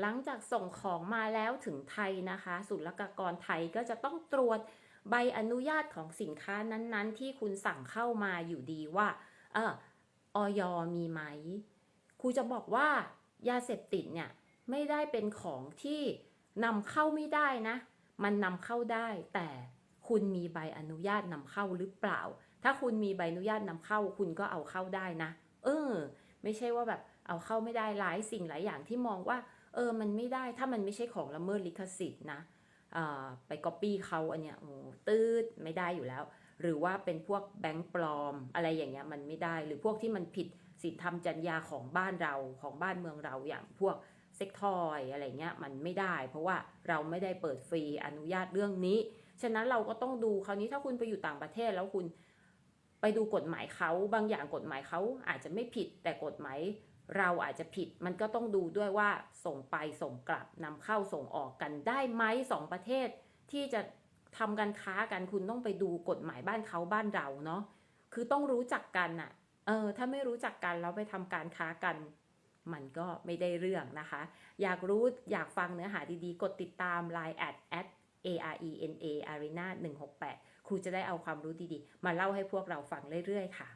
หลังจากส่งของมาแล้วถึงไทยนะคะศุลกากรไทยก็จะต้องตรวจใบอนุญาตของสินค้านั้นๆ ที่คุณสั่งเข้ามาอยู่ดีว่า เออออยมีไหมครูจะบอกว่ายาเสพติดเนี่ยไม่ได้เป็นของที่นำเข้าไม่ได้นะ มันนำเข้าได้ แต่คุณมีใบอนุญาตนำเข้าหรือเปล่า ถ้าคุณมีใบอนุญาตนำเข้า คุณก็เอาเข้าได้นะ เออ ไม่ใช่ว่าแบบเอาเข้าไม่ได้หลายสิ่งหลายอย่างที่มองว่า เออมันไม่ได้ถ้ามันไม่ใช่ของละเมิดลิขสิทธิ์นะอ่าไปก๊อปปี้เขาอันเนี้ยโอ้ตืดไม่ได้อยู่แล้ว หรือว่าเป็นพวกแบงค์ปลอม อะไรอย่างเงี้ยมันไม่ได้หรือพวกที่มันผิดศีลธรรมจรรยาของบ้านเราของบ้านเมืองเราอย่างพวกเซ็กทอยอะไรเงี้ยมันไม่ได้ เพราะว่าเราไม่ได้เปิดฟรีอนุญาตเรื่องนี้ ฉะนั้นเราก็ต้องดูคราวนี้ถ้าคุณไปอยู่ต่างประเทศแล้วคุณไปดูกฎหมายเขาบางอย่างกฎหมายเขาอาจจะไม่ผิดแต่กฎหมาย เราอาจจะผิดมันก็ต้องดูด้วยว่าส่งไปส่งกลับนำเข้าส่งออกกันได้ไหมสองประเทศ ที่จะทำการค้ากันคุณต้องไปดูกฎหมายบ้านเขาบ้านเราเนาะคือต้องรู้จักกันอะเออถ้าไม่รู้จักกันแล้วไปทำการค้ากัน มันก็ไม่ได้เรื่องนะคะ อยากรู้อยากฟังเนื้อหาดีๆ กดติดตาม Line at at a r e n a arena 168 ครูจะได้เอาความรู้ดีๆ มาเล่าให้พวกเราฟังเรื่อยๆ ค่ะ